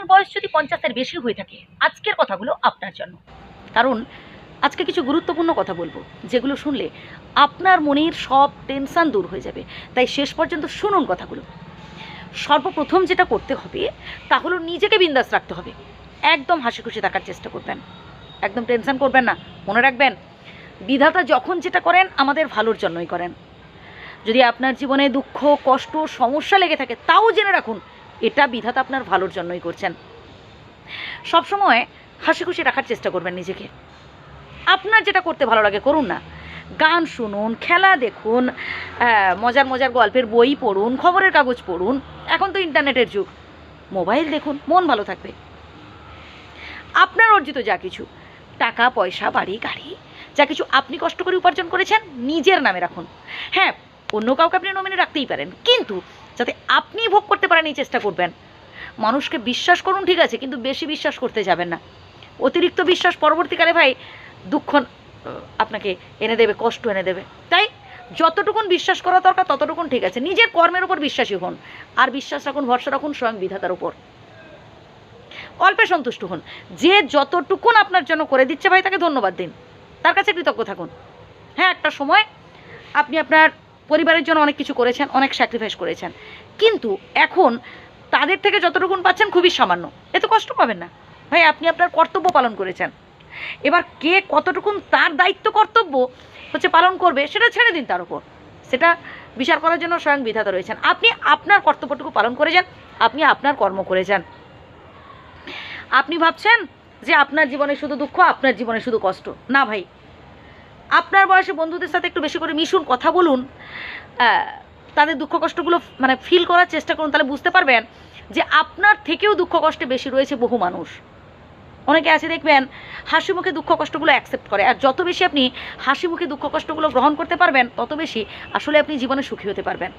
আপনার বয়স যদি পঞ্চাশের বেশি হয়ে থাকে, আজকের কথাগুলো আপনার জন্য। কারণ, আজকে কিছু গুরুত্বপূর্ণ কথা বলব, যেগুলো শুনলে আপনার মনের সব টেনশান দূর হয়ে যাবে। তাই শেষ পর্যন্ত শুনুন কথাগুলো। সর্বপ্রথম যেটা করতে হবে, তা হলো নিজেকে বিন্দাস রাখতে হবে। একদম হাসি খুশি থাকার চেষ্টা করবেন। একদম টেনশন করবেন না, মনে রাখবেন, বিধাতা যখন যেটা করেন, আমাদের ভালোর জন্যই করেন। যদি আপনার জীবনে দুঃখ, কষ্ট, সমস্যা লেগে থাকে, তাও জেনে রাখুন এটা বিধাতা আপনার ভালোর জন্যই করছেন। সবসময় হাসি খুশি রাখার চেষ্টা করবেন নিজেকে। আপনার যেটা করতে ভালো লাগে করুন না। গান শুনুন, খেলা দেখুন মজার মজার গল্পের বই পড়ুন, খবরের কাগজ পড়ুন। এখন তো ইন্টারনেটের যুগ। মোবাইল দেখুন, মন ভালো থাকবে। আপনার অর্জিত যা কিছু, টাকা, পয়সা, বাড়ি, গাড়ি, যা কিছু আপনি কষ্ট করে উপার্জন করেছেন, নিজের নামে রাখুন। হ্যাঁ অন্য কাউকে আপনি নমিনে রাখতেই পারেন। কিন্তু যাতে আপনি ভোগ করতে পারেন এই চেষ্টা করবেন। মানুষকে বিশ্বাস করুন ঠিক আছে, কিন্তু বেশি বিশ্বাস করতে যাবেন না। অতিরিক্ত বিশ্বাস পরবর্তীকালে ভাই দুঃখ আপনাকে এনে দেবে, কষ্ট এনে দেবে। তাই যতটুকুন বিশ্বাস করা দরকার ততটুকুন ঠিক আছে। নিজের কর্মের উপর বিশ্বাসী হন। আর বিশ্বাস রাখুন, ভরসা রাখুন, স্বয়ং বিধাতার উপর। অল্পে সন্তুষ্ট হন। যে যতটুকুন আপনার জন্য করে দিচ্ছে ভাই, তাকে ধন্যবাদ দিন। তার কাছে কৃতজ্ঞ থাকুন। হ্যাঁ একটা সময় আপনি আপনার পরিবারের জন্য অনেক কিছু করেছেন, অনেক স্যাক্রিফাইস করেছেন। কিন্তু এখন তাদের থেকে যতটুকুন পাচ্ছেন খুবই সামান্য। এত কষ্ট পাবেন না। ভাই, আপনি আপনার কর্তব্য পালন করেছেন। এবার কে কতটুকুন তার দায়িত্ব কর্তব্য হচ্ছে পালন করবে, সেটা ছেড়ে দিন তার উপর। সেটা বিচার করার জন্য স্বয়ং বিধাতা রয়েছেন। আপনি আপনার কর্তব্যটুকু পালন করে যান, আপনি আপনার কর্ম করে যান। আপনি ভাবছেন যে আপনার জীবনে শুধু দুঃখ, আপনার জীবনে শুধু কষ্ট। না ভাই আপনার বয়সে বন্ধুদের সাথে একটু বেশি করে মিশুন, কথা বলুন তাদের দুঃখ কষ্টগুলো মানে ফিল করার চেষ্টা করুন, তাহলে বুঝতে পারবেন যে আপনার থেকেও দুঃখ কষ্টে বেশি রয়েছে বহু মানুষ। অনেকে আছে দেখবেন, হাসি মুখে দুঃখ কষ্টগুলো অ্যাকসেপ্ট করে, আর যত বেশি আপনি হাসি মুখে দুঃখ কষ্টগুলো গ্রহণ করতে পারবেন, তত বেশি আসলে আপনি জীবনে সুখী হতে পারবেন।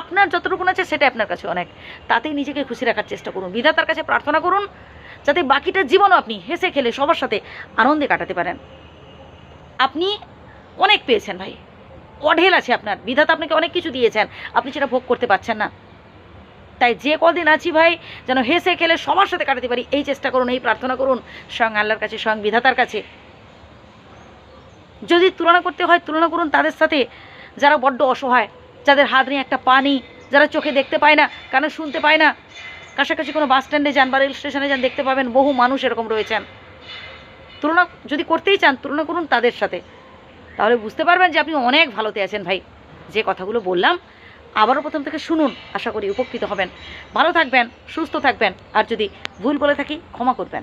আপনার যতটুকুন আছে সেটা আপনার কাছে অনেক। তাতেই নিজেকে খুশি রাখার চেষ্টা করুন, বিধাতার কাছে প্রার্থনা করুন, যাতে বাকিটা জীবনও আপনি হেসে খেলে সবার সাথে আনন্দে কাটাতে পারেন। আপনি অনেক পেয়েছেন ভাই। অঢেল আছে আপনার। বিধাতা আপনাকে অনেক কিছু দিয়েছেন। আপনি সেটা ভোগ করতে পারছেন না। তাই যে কদিন আছি ভাই, যেন হেসে খেলে সবার সাথে কাটাতে পারি, এই চেষ্টা করুন, এই প্রার্থনা করুন, স্বয়ং আল্লাহর কাছে, স্বয়ং বিধাতার কাছে। যদি তুলনা করতে হয়, তুলনা করুন তাদের সাথে। যারা বড্ড অসহায়, যাদের হাত নিয়ে একটা পানি যারা চোখে দেখতে পায় না, কানে শুনতে পায় না। কাছাকাছি কোনো বাস স্ট্যান্ডে যান বা রেল স্টেশনে যান, দেখতে পাবেন বহু মানুষ এরকম রয়েছেন। তুলনা যদি করতেই চান, তুলনা করুন তাদের সাথে। তাহলে বুঝতে পারবেন যে আপনি অনেক ভালোতে আছেন ভাই। যে কথাগুলো বললাম, আবারও প্রথম থেকে শুনুন, আশা করি উপকৃত হবেন। ভালো থাকবেন, সুস্থ থাকবেন, আর যদি ভুল বলে থাকি, ক্ষমা করবেন।